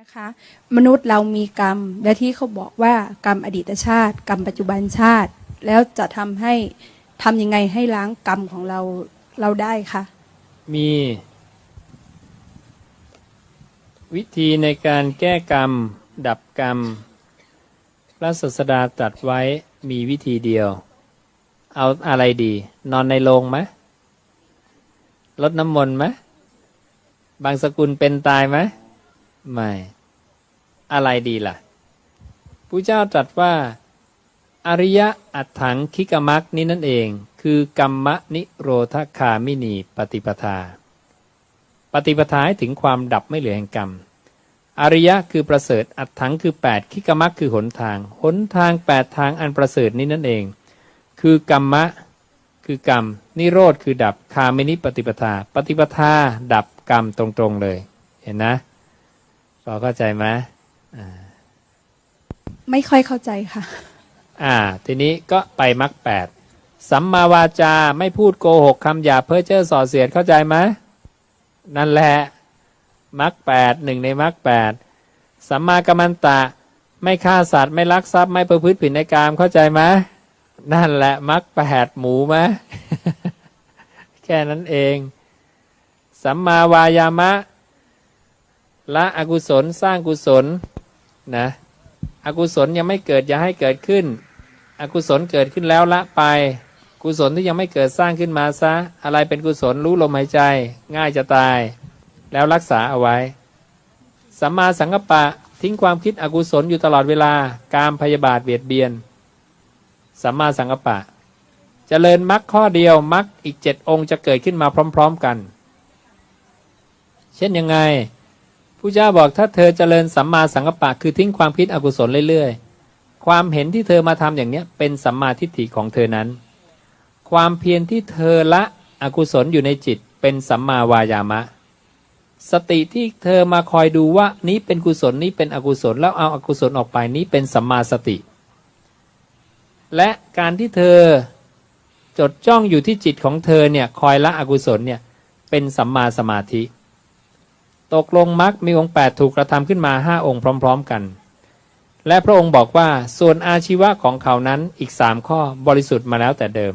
นะคะมนุษย์เรามีกรรม และที่เขาบอกว่ากรรมอดีตชาติ กรรมปัจจุบันชาติ แล้วจะทำให้ทำยังไงให้ล้างกรรมของเราเราได้คะมีวิธีในการแก้กรรม ดับกรรม พระศาสดาตรัสไว้มีวิธีเดียว เอาอะไรดี นอนในโรงไหมลดน้ำมนต์ไหมบางสกุลเป็นตายไหม ไม่ อะไรดีล่ะผู้เจ้าตรัสว่า อริยะอัตถังคิกมักนี้นั่นเอง คือกรรมนิโรธคามินีปฏิปทา ปฏิปทาให้ถึงความดับไม่เหลือแห่งกรรม อริยะคือประเสริฐอัตถังคือ 8 คิกมักคือหนทาง หนทาง 8 ทางอันประเสริฐนี้นั่นเอง คือกรรมะคือกรรม นิโรธคือดับคามินิปฏิปทา ปฏิปทาดับกรรมตรงๆเลย เห็นนะ พอเข้าใจไหมไม่ค่อยเข้าใจค่ะ อ่า ทีนี้ก็ไปมรรคแปดสัมมาวาจาไม่พูดโกหกคำหยาบเพ้อเจ้อส่อเสียดเข้าใจไหมนั่นแหละมรรคแปดหนึ่งในมรรคแปดสัมมากัมมันตะ ไม่ฆ่าสัตว์ไม่ลักทรัพย์ไม่ประพฤติผิดในกามเข้าใจไหมนั่นแหละมรรคแปดหมูไหมแค่นั้นเอง สัมมาวายามะ ละอกุศลสร้างกุศลนะอกุศลยังไม่เกิดอย่าให้เกิดขึ้น อกุศลเกิดขึ้นแล้วละไป กุศลที่ยังไม่เกิดสร้างขึ้นมาซะ อะไรเป็นกุศลรู้ลมหายใจ ง่ายจะตาย แล้วรักษาเอาไว้ สัมมาสังกัปปะทิ้งความคิดอกุศลอยู่ตลอดเวลาการพยาบาทเบียดเบียน สัมมาสังกัปปะเจริญมรรคข้อเดียวมรรคอีกเจ็ดองค์จะเกิดขึ้นมาพร้อม ๆกัน เช่นยังไง ผู้เจ้าบอกถ้าเธอเจริญสัมมาสังกัปปะคือทิ้งความคิดอกุศลเรื่อยๆ ความเห็นที่เธอมาทำอย่างเนี้ยเป็นสัมมาทิฏฐิของเธอนั้น ความเพียรที่เธอละอกุศลอยู่ในจิตเป็นสัมมาวายามะ สติที่เธอมาคอยดูว่านี้เป็นกุศลนี้เป็นอกุศลแล้วเอาอกุศลออกไปนี้เป็นสัมมาสติ และการที่เธอจดจ้องอยู่ที่จิตของเธอเนี่ยคอยละอกุศลเนี่ยเป็นสัมมาสมาธิ ตกลงมรรคมีองค์ 8 ถูกกระทำขึ้นมา 5 องค์พร้อม ๆ กัน และพระองค์บอกว่าส่วนอาชีวะของเขานั้นอีกสามข้อบริสุทธิ์มาแล้วแต่เดิม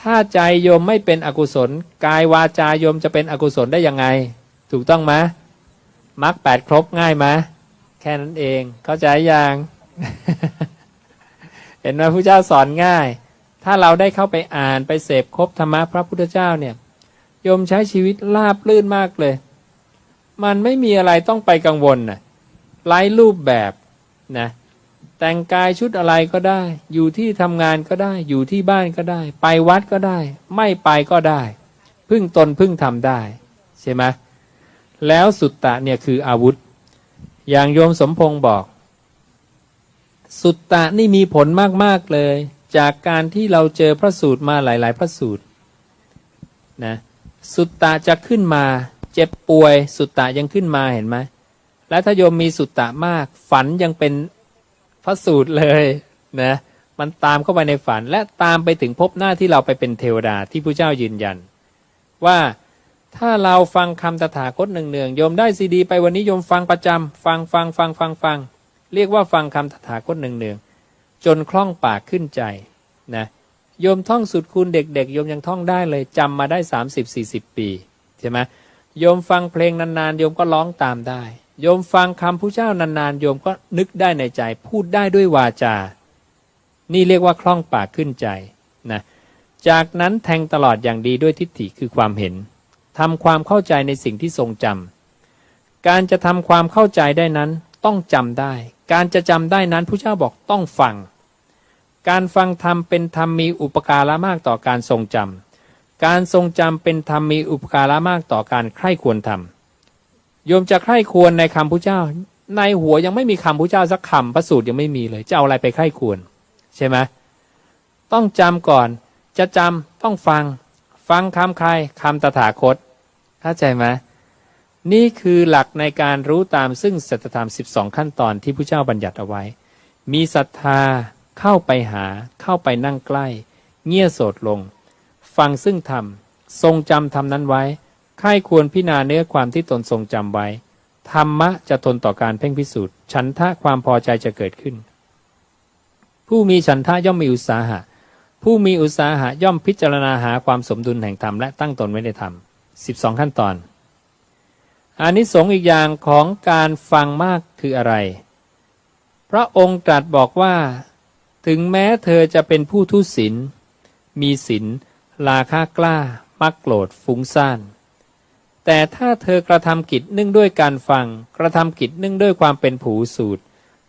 ถ้าใจโยมไม่เป็นอกุศล กายวาจาโยมจะเป็นอกุศลได้ยังไง ถูกต้องไหมมรรคแปดครบง่ายไหมแค่นั้นเองเข้าใจยังเห็นไหมพระเจ้าสอนง่าย ถ้าเราได้เข้าไปอ่านไปเสพครบธรรมะพระพุทธเจ้าเนี่ยโยมใช้ชีวิตราบลื่นมากเลย มันไม่มีอะไรต้องไปกังวลนะไร้รูปแบบนะแต่งกายชุดอะไรก็ได้ อยู่ที่ทำงานก็ได้ อยู่ที่บ้านก็ได้ ไปวัดก็ได้ ไม่ไปก็ได้ พึ่งตนพึ่งทำได้ ใช่ไหมแล้วสุตตะเนี่ยคืออาวุธ อย่างโยมสมพงศ์บอก สุตตะนี่มีผลมาก ๆ เลย จากการที่เราเจอพระสูตรมาหลาย ๆ พระสูตรนะสุตตะจะขึ้นมา เจ็บป่วยสุตตะยังขึ้นมาเห็นไหมและถ้าโยมมีสุตตะมาก ฝันยังเป็นพระสูตรเลยนะมันตามเข้าไปในฝันและตามไปถึงพบหน้าที่เราไปเป็นเทวดาที่พระเจ้ายืนยัน ว่าถ้าเราฟังคำตถาคตหนึ่งเนืองๆโยมได้ซีดี ไปวันนี้โยมฟังประจำฟังฟังฟังฟังฟังเรียกว่าฟังคำตถาคตหนึ่งเนืองๆจนคล่องปากขึ้นใจนะโยมท่องสุดคูณเด็กๆโยมยังท่องได้เลยจำมาได้ 30-40 ปีใช่ไหม โยมฟังเพลงนานๆโยมก็ร้องตามได้ โยมฟังคำผู้เจ้านานๆโยมก็นึกได้ในใจ พูดได้ด้วยวาจา นี่เรียกว่าคล่องปากขึ้นใจนะจากนั้นแทงตลอดอย่างดีด้วยทิฏฐิคือความเห็นทำความเข้าใจในสิ่งที่ทรงจำการจะทำความเข้าใจได้นั้นต้องจำได้ การจะจำได้นั้นผู้เจ้าบอกต้องฟัง การฟังธรรมเป็นธรรมมีอุปการะมากต่อการทรงจำ การทรงจำเป็นธรรมมีอุปการะมากต่อการใคร่ควรทำโยมจะใคร่ควรในคำพุทธเจ้า ในหัวยังไม่มีคำพุทธเจ้าสักคำพระสูตรยังไม่มีเลย จะเอาอะไรไปใคร่ควร ใช่ไหมต้องจำก่อน จะจำต้องฟัง ฟังคำใครคำตถาคตเข้าใจไหมนี่คือหลักในการรู้ตามซึ่งสัจธรรม 12 ขั้นตอนที่พระเจ้าบัญญัติเอาไว้ มีศรัทธาเข้าไปหา เข้าไปนั่งใกล้ เงี่ยโสดลง ฟังซึ่งธรรม ทรงจำธรรมนั้นไว้ใครควรพิจารณาเนื้อความที่ตนทรงจำไว้ ธรรมะจะทนต่อการเพ่งพิสูจน์ ฉันทะความพอใจจะเกิดขึ้น ผู้มีฉันทะย่อมมีอุตสาหะ ผู้มีอุตสาหะย่อมพิจารณาหาความสมดุลแห่งธรรมและตั้งตนไว้ในธรรม12 ขั้นตอนอานิสงส์อีกอย่างของการฟังมากคืออะไร พระองค์ตรัสบอกว่า ถึงแม้เธอจะเป็นผู้ทุศีลมีศีล ลาค่ากล้า มักโกรธฟุ้งซ่าน แต่ถ้าเธอกระทำกิจเนื่องด้วยการฟัง กระทำกิจเนื่องด้วยความเป็นผูสูตร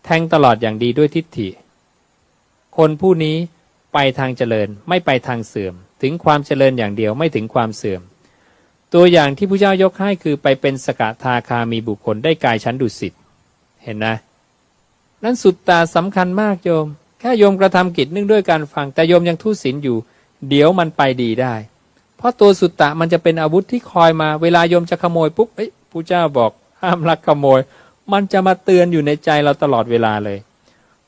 แทงตลอดอย่างดีด้วยทิฏฐิ คนผู้นี้ไปทางเจริญไม่ไปทางเสื่อม ถึงความเจริญอย่างเดียวไม่ถึงความเสื่อม ตัวอย่างที่พระเจ้ายกให้คือไปเป็นสกทาคามีบุคคลได้กายชั้นดุสิตเห็นนะนั้นสุดตาสำคัญมากโยม แค่โยมกระทำกิจเนื่องด้วยการฟังแต่โยมยังทุศีลอยู่ เดี๋ยวมันไปดีได้ เพราะตัวสุตตะมันจะเป็นอาวุธที่คอยมา เวลาโยมจะขโมยปุ๊บเอ้ยผู้เจ้าบอกห้ามลักขโมย มันจะมาเตือนอยู่ในใจเราตลอดเวลาเลย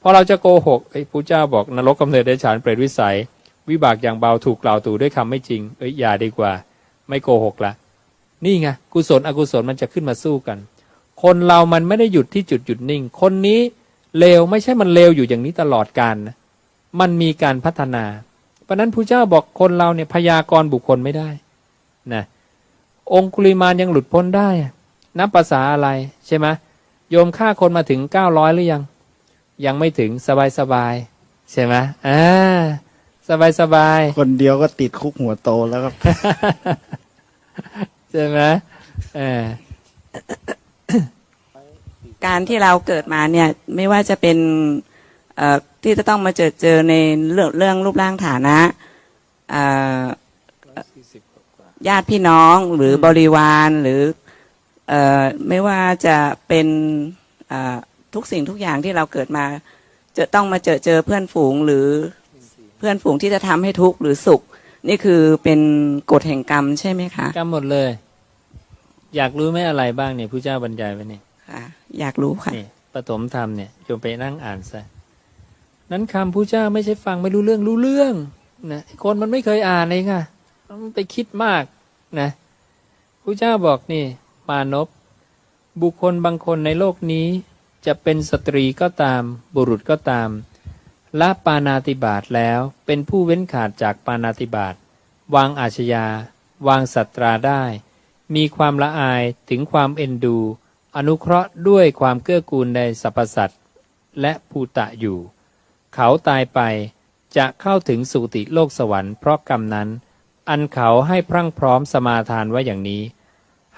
พอเราจะโกหกไอ้ยผู้เจ้าบอกนรกกำเนิดได้ฉานเปรตวิสัย วิบากอย่างเบาถูกกล่าวตู่ด้วยคำไม่จริง เอ้ยอย่าดีกว่า ไม่โกหกละนี่ไงกุศลอกุศลมันจะขึ้นมาสู้กัน คนเรามันไม่ได้หยุดที่จุดหยุดนิ่ง คนนี้เลวไม่ใช่มันเลวอยู่อย่างนี้ตลอดกาลนะมันมีการพัฒนา เพราะนั้นพระเจ้าบอกคนเราเนี่ยพยากรณ์บุคคลไม่ได้นะองคุลิมานยังหลุดพ้นได้อะนับภาษาอะไรใช่ไหมโยมฆ่าคนมาถึงเก้าร้อยหรือยัง ยังไม่ถึงสบายสบายๆใช่ไหมอ่าสบายสบายๆคนเดียวก็ติดคุกหัวโตแล้วครับใช่ไหมเออการที่เราเกิดมาเนี่ยไม่ว่าจะเป็นเอ่อ ที่จะต้องมาเจอเจอในเรื่องเรื่องรูปร่างฐานะเอ่อญาติพี่น้องหรือบริวารหรือเอ่อไม่ว่าจะเป็นเอ่อทุกสิ่งทุกอย่างที่เราเกิดมา จะต้องมาเจอเจอเพื่อนฝูงหรือเพื่อนฝูงที่จะทำให้ทุกข์หรือสุข นี่คือเป็นกฎแห่งกรรมใช่ไหมคะกำหมดเลย อยากรู้ไหมอะไรบ้างเนี่ยผู้เจ้าบรรยายไว้เนี่ยค่ะอยากรู้ค่ะนี่ปฐมธรรมเนี่ยโยมไปนั่งอ่านซะ นั้นคำผู้เจ้าไม่ใช่ฟังไม่รู้เรื่องรู้เรื่องนะคนมันไม่เคยอ่านเองอะมันไปคิดมากนะผู้เจ้าบอกนี่มานพบุคคลบางคนในโลกนี้ จะเป็นสตรีก็ตาม บุรุษก็ตามละปานาติบาตแล้วเป็นผู้เว้นขาดจากปานาติบาตวางอาชญาวางสัตราได้ มีความละอายถึงความเอ็นดู อนุเคราะห์ด้วยความเกื้อกูลในสรรพสัตว์และภูตะอยู่ เขาตายไปจะเข้าถึงสุติโลกสวรรค์เพราะกรรมนั้น อันเขาให้พรั่งพร้อมสมาทานไว้อย่างนี้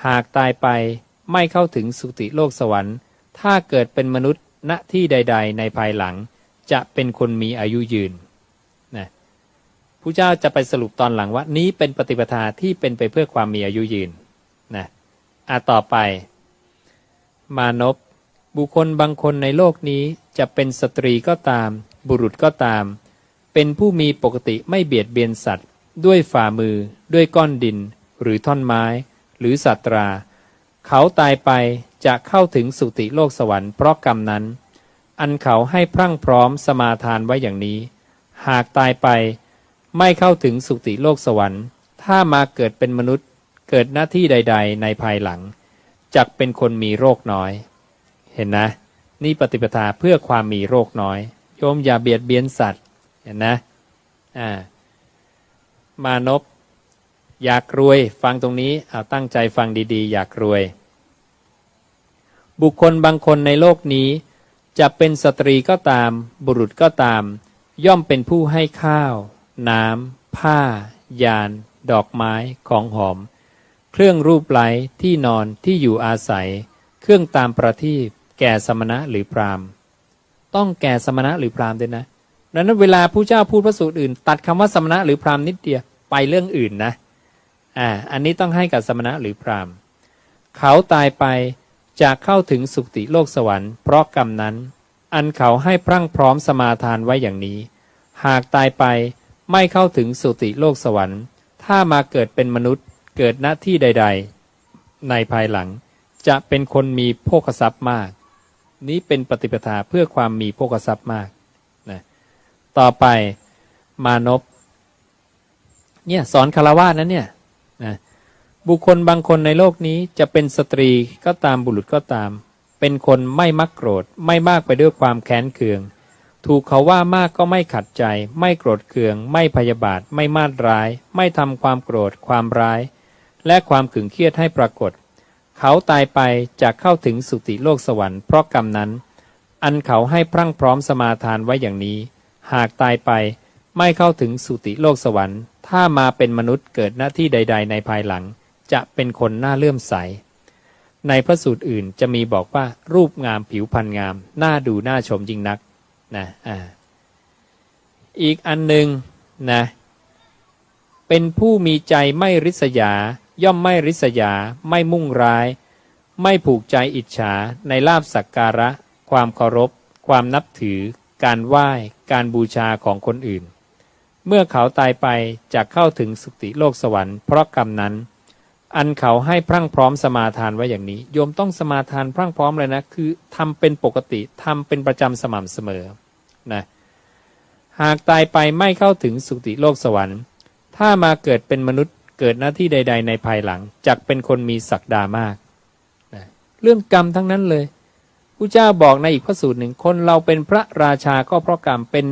หากตายไปไม่เข้าถึงสุติโลกสวรรค์ ถ้าเกิดเป็นมนุษย์ณที่ใด ๆ ในภายหลัง จะเป็นคนมีอายุยืนนะผู้เจ้าจะไปสรุปตอนหลังว่านี้เป็นปฏิปทาที่เป็นไปเพื่อความมีอายุยืนนะอะต่อไป มานพบุคคลบางคนในโลกนี้จะเป็นสตรีก็ตาม บุรุษก็ตาม เป็นผู้มีปกติไม่เบียดเบียนสัตว์ ด้วยฝ่ามือ ด้วยก้อนดิน หรือท่อนไม้ หรือสัตรา เขาตายไปจะเข้าถึงสุติโลกสวรรค์เพราะกรรมนั้น อันเขาให้พรั่งพร้อมสมาทานไว้อย่างนี้ หากตายไปไม่เข้าถึงสุติโลกสวรรค์ ถ้ามาเกิดเป็นมนุษย์เกิดหน้าที่ใด ๆ ในภายหลังจักเป็นคนมีโรคน้อย เห็นนะ นี่ปฏิปทาเพื่อความมีโรคน้อย โยมอย่าเบียดเบียนสัตว์เห็นนะอ่ามานพอยากรวยฟังตรงนี้เอาตั้งใจฟังดีๆ อยากรวย บุคคลบางคนในโลกนี้ จะเป็นสตรีก็ตาม บุรุษก็ตาม ย่อมเป็นผู้ให้ข้าว น้ำผ้า ยาน ดอกไม้ของหอม เครื่องรูปไล้ที่นอนที่อยู่อาศัย เครื่องตามประทีปแก่สมณะหรือพราหมณ์ ต้องแก่สมณะหรือพราหมณ์ด้วยนะดังนั้นเวลาผู้เจ้าพูดพระสูตรอื่น ตัดคำว่าสมณะหรือพราหมณ์นิดเดียวไปเรื่องอื่นนะอ่าอันนี้ต้องให้กับสมณะหรือพราหมณ์ เขาตายไปจะเข้าถึงสุคติโลกสวรรค์เพราะกรรมนั้น อันเขาให้พรั่งพร้อมสมาทานไว้อย่างนี้ หากตายไปไม่เข้าถึงสุติโลกสวรรค์ ถ้ามาเกิดเป็นมนุษย์เกิดหน้าที่ใด ๆ ในภายหลัง จะเป็นคนมีโภคทรัพย์มาก นี้เป็นปฏิปทาเพื่อความมีโภคทรัพย์มากนะต่อไปมานพเนี่ยสอนคารวะนั้นเนี่ยนะบุคคลบางคนในโลกนี้จะเป็นสตรีก็ตามบุรุษก็ตาม เป็นคนไม่มักโกรธ ไม่มากไปด้วยความแค้นเคือง ถูกเขาว่ามากก็ไม่ขัดใจ ไม่โกรธเคือง ไม่พยาบาท ไม่มาดร้าย ไม่ทำความโกรธ ความร้าย และความขึงเครียดให้ปรากฏ เขาตายไปจะเข้าถึงสุติโลกสวรรค์เพราะกรรมนั้น อันเขาให้พรั่งพร้อมสมาทานไว้อย่างนี้ หากตายไปไม่เข้าถึงสุติโลกสวรรค์ ถ้ามาเป็นมนุษย์เกิดหน้าที่ใด ๆ ในภายหลัง จะเป็นคนน้าเลื่อมใส ในพระสูตรอื่นจะมีบอกว่ารูปงามผิวพรรณงาม น่าดูน่าชมยิ่งนักนะอ่าอีกอันหนึ่งนะเป็นผู้มีใจไม่ริษยา ย่อมไม่ริษยา ไม่มุ่งร้าย ไม่ผูกใจอิจฉาในลาบสักการะ ความเคารพ ความนับถือ การไหว้ การบูชาของคนอื่น เมื่อเขาตายไปจะเข้าถึงสุติโลกสวรรค์เพราะกรรมนั้น อันเขาให้พรั่งพร้อมสมาทานไว้อย่างนี้ โยมต้องสมาทานพรั่งพร้อมเลยนะ คือทำเป็นปกติทำเป็นประจำสม่ำเสมอนะหากตายไปไม่เข้าถึงสุติโลกสวรรค์ ถ้ามาเกิดเป็นมนุษย์ เกิดหน้าที่ใด ๆ ในภายหลังจักเป็นคนมีศักดามากนะเรื่องกรรมทั้งนั้นเลยพระเจ้าบอกในอีกพระสูตรหนึ่งคนเราเป็นพระราชาก็เพราะกรรมเป็น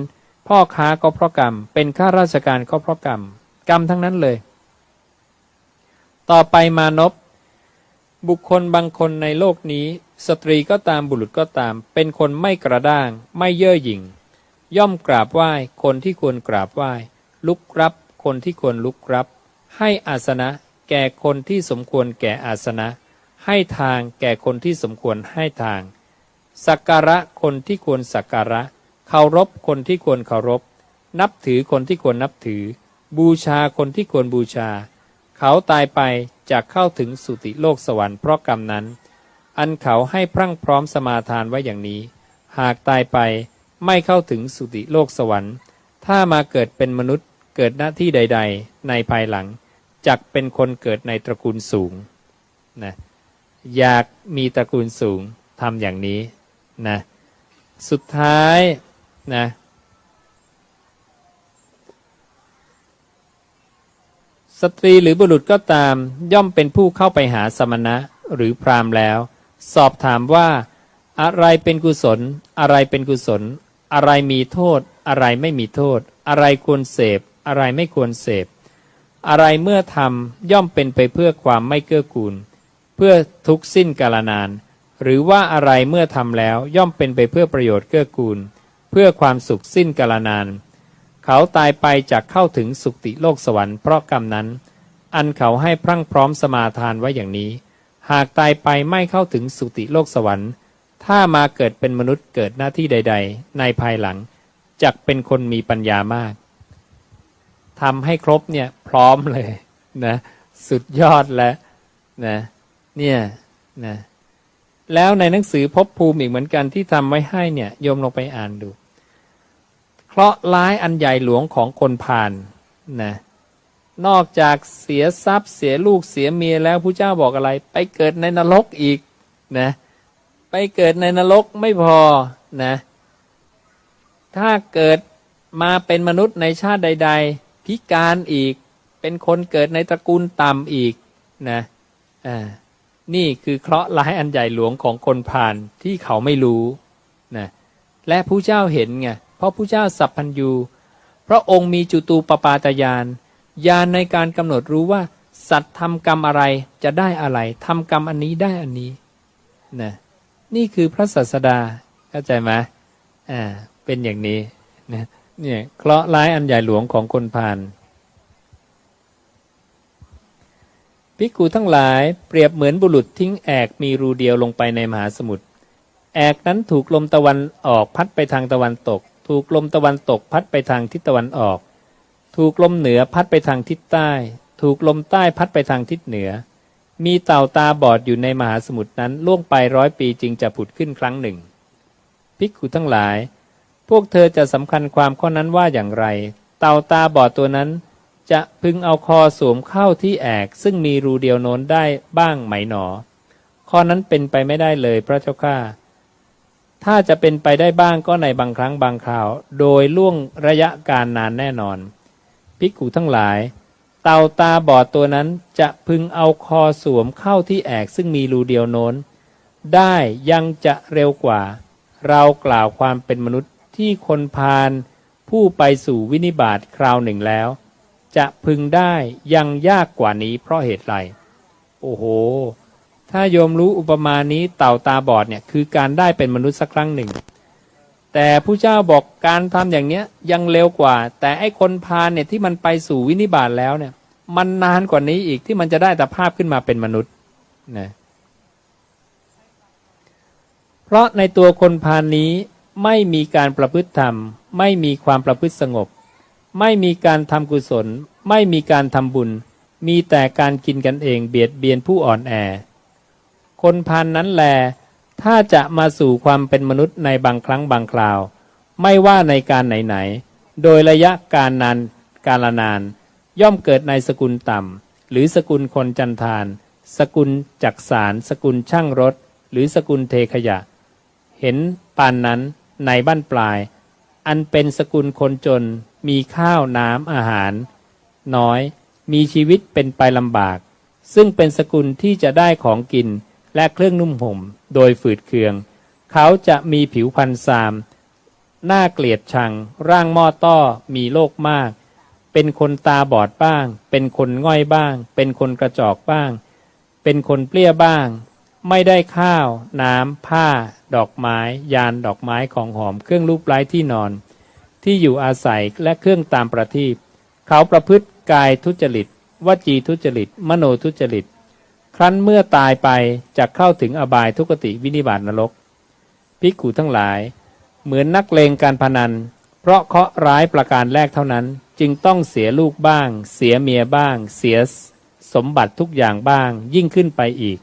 พ่อค้าก็เพราะกรรม เป็นข้าราชการก็เพราะกรรม กรรมทั้งนั้นเลย ต่อไปมานพบุคคลบางคนในโลกนี้ สตรีก็ตามบุรุษก็ตาม เป็นคนไม่กระด้าง ไม่เย่อหยิ่ง ย่อมกราบไหว้ คนที่ควรกราบไหว้ ลุกรับ คนที่ควรลุกรับ ให้อาสนะ แก่คนที่สมควรแก่อาสนะ ให้ทางแก่คนที่สมควรให้ทาง สักการะคนที่ควรสักการะ เคารพคนที่ควรเคารพ นับถือคนที่ควรนับถือ บูชาคนที่ควรบูชา เขาตายไปจะเข้าถึงสุติโลกสวรรค์เพราะกรรมนั้น อันเขาให้พรั่งพร้อมสมาทานไว้อย่างนี้ หากตายไปไม่เข้าถึงสุติโลกสวรรค์ ถ้ามาเกิดเป็นมนุษย์เกิดหน้าที่ใด ๆ ในภายหลัง จักเป็นคนเกิดในตระกูลสูงนะอยากมีตระกูลสูงทำอย่างนี้นะสุดท้ายนะสตรีหรือบุรุษก็ตามย่อมเป็นผู้เข้าไปหาสมณะหรือพรามแล้ว สอบถามว่าอะไรเป็นกุศล อะไรเป็นกุศล อะไรมีโทษ อะไรไม่มีโทษ อะไรควรเสพ อะไรไม่ควรเสพ อะไรเมื่อทำย่อมเป็นไปเพื่อความไม่เกื้อกูล เพื่อทุกสิ้นกาลนาน หรือว่าอะไรเมื่อทำแล้วย่อมเป็นไปเพื่อประโยชน์เกื้อกูล เพื่อความสุขสิ้นกาลนาน เขาตายไปจากเข้าถึงสุคติโลกสวรรค์เพราะกรรมนั้น อันเขาให้พรั่งพร้อมสมาทานไว้อย่างนี้ หากตายไปไม่เข้าถึงสุติโลกสวรรค์ ถ้ามาเกิดเป็นมนุษย์เกิดหน้าที่ใด ๆ ในภายหลังจักเป็นคนมีปัญญามาก ทำให้ครบเนี่ยพร้อมเลยนะสุดยอดแล้วนะเนี่ยนะแล้วในหนังสือพบภูมิอีกเหมือนกันที่ทำไว้ให้เนี่ยโยมลงไปอ่านดู เคราะห์ร้ายอันใหญ่หลวงของคนผ่านนะนอกจากเสียทรัพย์เสียลูกเสียเมียแล้วผู้เจ้าบอกอะไร ไปเกิดในนรกอีกนะไปเกิดในนรกไม่พอนะถ้าเกิดมาเป็นมนุษย์ในชาติใด ๆ พิการอีก เป็นคนเกิดในตระกูลต่ำอีกนะอ่านี่คือเคราะห์ร้ายอันใหญ่หลวงของคนผ่านที่เขาไม่รู้นะและผู้เจ้าเห็นไงเพราะผู้เจ้าสัพพัญญูพระองค์มีจุตูปปาตยานญาณในการกำหนดรู้ว่า สัตว์ทำกรรมอะไรจะได้อะไรทำกรรมอันนี้ได้อันนี้นะนี่คือพระศาสดาเข้าใจไหมอ่าเป็นอย่างนี้นะ เนี่ยเคราะห์ร้ายอันใหญ่หลวงของคนผ่านภิกขุทั้งหลายเปรียบเหมือนบุรุษทิ้งแอกมีรูเดียวลงไปในมหาสมุทรแอกนั้นถูกลมตะวันออกพัดไปทางตะวันตก ถูกลมตะวันตกพัดไปทางทิศตะวันออก ถูกลมเหนือพัดไปทางทิศใต้ ถูกลมใต้พัดไปทางทิศเหนือ มีเต่าตาบอดอยู่ในมหาสมุทรนั้นล่วงไปร้อยปีจึงจะผุดขึ้นครั้งหนึ่งภิกขุทั้งหลาย พวกเธอจะสำคัญความข้อนั้นว่าอย่างไร เต่าตาบอดตัวนั้น จะพึงเอาคอสวมเข้าที่แอก ซึ่งมีรูเดียวโน้นได้บ้างไหมหนอ ข้อนั้นเป็นไปไม่ได้เลยพระเจ้าข้าถ้าจะเป็นไปได้บ้างก็ในบางครั้งบางคราว โดยล่วงระยะการนานแน่นอนภิกขุทั้งหลาย เต่าตาบอดตัวนั้นจะพึงเอาคอสวมเข้าที่แอกซึ่งมีรูเดียวโน้น ได้ยังจะเร็วกว่า เรากล่าวความเป็นมนุษย์ ที่คนพาลผู้ไปสู่วินิบาตคราวหนึ่งแล้ว จะพึงได้ยังยากกว่านี้เพราะเหตุไรโอ้โห ถ้าโยมรู้อุปมานี้เต่าตาบอดเนี่ยคือการได้เป็นมนุษย์สักครั้งหนึ่ง แต่ผู้เจ้าบอกการทำอย่างเนี้ยยังเร็วกว่า แต่ไอ้คนพาลเนี่ยที่มันไปสู่วินิบาตแล้วเนี่ย มันนานกว่านี้อีกที่มันจะได้แต่ภาพขึ้นมาเป็นมนุษย์นะเพราะในตัวคนพาลนี้ ไม่มีการประพฤติธรรม ไม่มีความประพฤติสงบ ไม่มีการทำกุศล ไม่มีการทำบุญ มีแต่การกินกันเองเบียดเบียนผู้อ่อนแอ คนพานนั้นแล ถ้าจะมาสู่ความเป็นมนุษย์ในบางครั้งบางคราว ไม่ว่าในการไหนๆ โดยระยะการนานกาลนาน ย่อมเกิดในสกุลต่ำหรือสกุลคนจันทาน สกุลจักสาร สกุลช่างรถ หรือสกุลเทขยะ เห็นปานนั้น ในบ้านปลาย อันเป็นสกุลคนจนมีข้าวน้ำอาหาร น้อยมีชีวิตเป็นไปลำบาก ซึ่งเป็นสกุลที่จะได้ของกินและเครื่องนุ่มห่ม โดยฝืดเคือง เขาจะมีผิวพรรณซาม หน้าเกลียดชัง ร่างหม้อต้อมีโรคมาก เป็นคนตาบอดบ้าง เป็นคนง่อยบ้าง เป็นคนกระจอกบ้าง เป็นคนเปรี้ยบ้าง ไม่ได้ข้าว น้ำ ผ้า ดอกไม้ ยานดอกไม้ของหอม เครื่องลูกไล้ที่นอน ที่อยู่อาศัยและเครื่องตามประทีปเขาประพฤติกายทุจริตวจีทุจริต มโนทุจริต ครั้นเมื่อตายไปจะเข้าถึงอบายทุกติวินิบาตนรกภิกขุทั้งหลาย เหมือนนักเลงการพนัน เพราะเคาะร้ายประการแรกเท่านั้น จึงต้องเสียลูกบ้าง เสียเมียบ้าง เสียสมบัติทุกอย่างบ้าง ยิ่งขึ้นไปอีก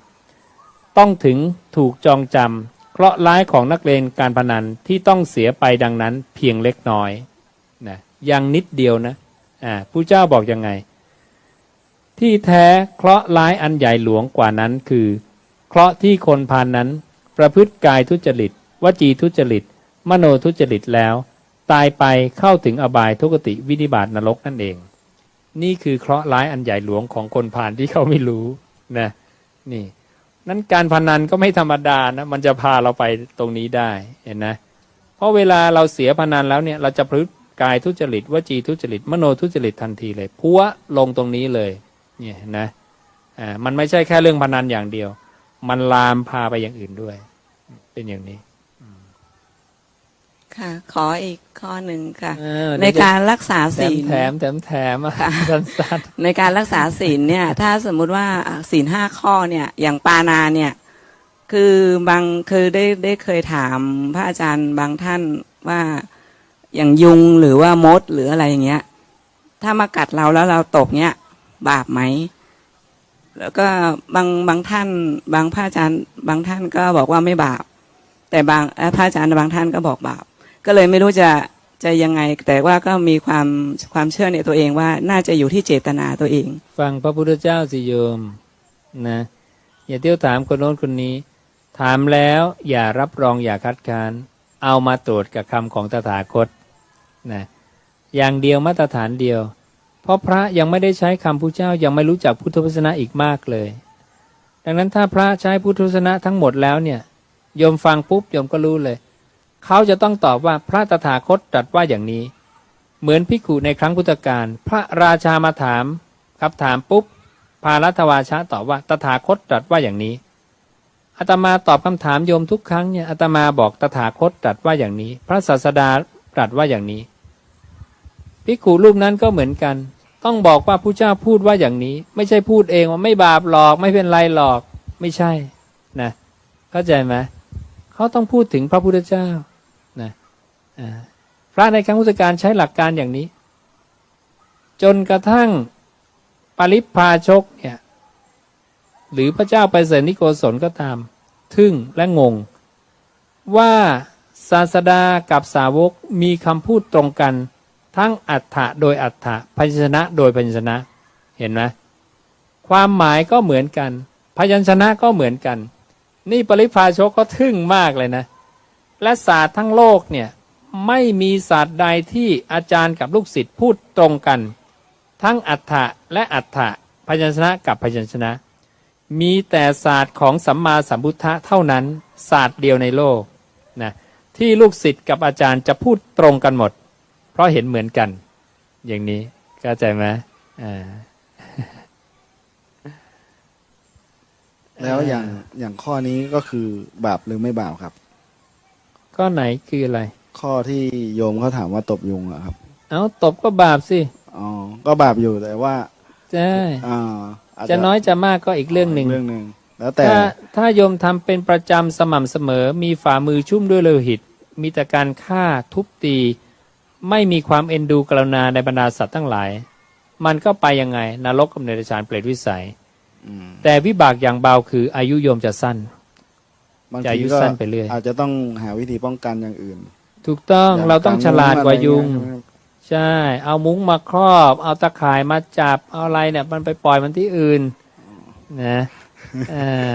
ต้องถึงถูกจองจำเคราะห์ร้ายของนักเลงการพนันที่ต้องเสียไปดังนั้นเพียงเล็กน้อยนะยังนิดเดียวนะอ่าผู้เจ้าบอกยังไง ที่แท้เคราะห์ร้ายอันใหญ่หลวงกว่านั้นคือ เคราะห์ที่คนพานนั้น ประพฤติกายทุจริต วจีทุจริต มโนทุจริตแล้ว ตายไปเข้าถึงอบายทุกติวินิบาตนรกนั่นเอง นี่คือเคราะห์ร้ายอันใหญ่หลวงของคนพานที่เขาไม่รู้นะนี่ นั้นการพนันก็ไม่ธรรมดานะมันจะพาเราไปตรงนี้ได้เห็นนะเพราะเวลาเราเสียพนันแล้วเนี่ยเราจะพฤติกายทุจริตวจีทุจริตมโนทุจริตทันทีเลยพัวลงตรงนี้เลยเนี่ยนะอ่ามันไม่ใช่แค่เรื่องพนันอย่างเดียว มันลามพาไปอย่างอื่นด้วย เป็นอย่างนี้ ค่ะ ขออีกข้อหนึ่งค่ะ เออในการรักษาแถศีมลแถมแถมแถมอะค่ะสั้นในการรักษาศีลเนี่ย ถ้าสมมุติว่าอะศีลห้าข้อเนี่ย อย่างปานาเนี่ย คือบางคือได้ได้เคยถามพระอาจารย์บางท่านว่าอย่างยุงหรือว่ามดหรืออะไรอย่างเงี้ย ถ้ามากัดเราแล้วเราตกเนี่ยบาปไหม แล้วก็บางบางท่าน บางพระอาจารย์ บางท่านก็บอกว่าไม่บาป แต่บางเอ่อพระอาจารย์บางท่านก็บอกบาป ก็เลยไม่รู้จะจะยังไง แต่ว่าก็มีความความเชื่อในตัวเองว่าน่าจะอยู่ที่เจตนาตัวเอง ฟังพระพุทธเจ้าสิโยมนะอย่าเที่ยวถามคนโน้นคนนี้ ถามแล้วอย่ารับรองอย่าคัดค้าน เอามาตรวจกับคำของตถาคตนะอย่างเดียวมาตรฐานเดียว เพราะพระยังไม่ได้ใช้คำพุทธเจ้ายังไม่รู้จักพุทธพจนะอีกมากเลย ดังนั้นถ้าพระใช้พุทธพจนะทั้งหมดแล้วเนี่ยโยมฟังปุ๊บโยมก็รู้เลย เขาจะต้องตอบว่าพระตถาคตตรัสว่าอย่างนี้ เหมือนพิกขุในครั้งพุทธกาลพระราชามาถามครับถามปุ๊บพารัตวาชะตอบว่าตถาคตตรัสว่าอย่างนี้อาตมาตอบคำถามโยมทุกครั้งเนี่ยอาตมาบอกตถาคตตรัสว่าอย่างนี้ พระศาสดาตรัสว่าอย่างนี้พิกขุรูปนั้นก็เหมือนกัน ต้องบอกว่าผู้เจ้าพูดว่าอย่างนี้ ไม่ใช่พูดเองว่าไม่บาปหรอกไม่เป็นไรหรอก ไม่ใช่นะเข้าใจไหมเขาต้องพูดถึงพระพุทธเจ้า พระในครั้งพุทธกาลใช้หลักการอย่างนี้ จนกระทั่งปริพพาชกเนี่ยหรือพระเจ้าไปเสนิโกศลก็ตาม ทึ่งและงง ว่าศาสดากับสาวกมีคำพูดตรงกัน ทั้งอัฏฐะโดยอัฏฐะพยัญชนะโดยพยัญชนะเห็นไหมความหมายก็เหมือนกัน พยัญชนะก็เหมือนกัน นี่ปริพาชกก็ทึ่งมากเลยนะ และศาสตร์ทั้งโลกเนี่ย ไม่มีศาสตร์ใดที่อาจารย์กับลูกศิษย์พูดตรงกัน ทั้งอัฏฐะและอัฏฐะพยัญชนะกับพยัญชนะ มีแต่ศาสตร์ของสัมมาสัมพุทธะเท่านั้น ศาสตร์เดียวในโลกนะที่ลูกศิษย์กับอาจารย์จะพูดตรงกันหมด เพราะเห็นเหมือนกัน อย่างนี้เข้าใจไหมอ่าแล้วอย่างอย่างข้อนี้ก็คือบาปหรือไม่บาปครับ ก็ไหนคืออะไร ข้อที่โยมเขาถามว่าตบยุงอะครับ เอาตบก็บาปสิ อ๋อ ก็บาปอยู่แต่ว่าใช่อ่าอาจจะน้อยจะมากก็อีกเรื่องหนึ่งเรื่องหนึ่งแล้วแต่ถ้าถ้าโยมทำเป็นประจำสม่ำเสมอ มีฝ่ามือชุ่มด้วยโลหิต มีแต่การฆ่าทุบตี ไม่มีความเอ็นดูกรุณาในบรรดาสัตว์ทั้งหลาย มันก็ไปยังไง นรกกับเนรชานเปรตวิสัยอืมแต่วิบากอย่างเบาคืออายุโยมจะสั้นบางจะอาทียุก็สั้นไปเรื่อยอาจจะต้องหาวิธีป้องกันอย่างอื่น ถูกต้องย่เราต้องฉลาดกว่ายุงอะไรเงี้ใช่ เอามุ้งมาครอบ เอาตะข่ายมาจับ เอาอะไรเนี่ย มันไปปล่อยมันที่อื่น นะเออ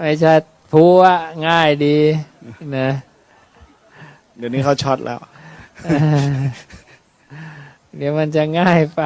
ไม่ใช่พัวง่ายดี นะ เดี๋ยวนี้เขาช็อตแล้ว เดี๋ยวมันจะง่ายไป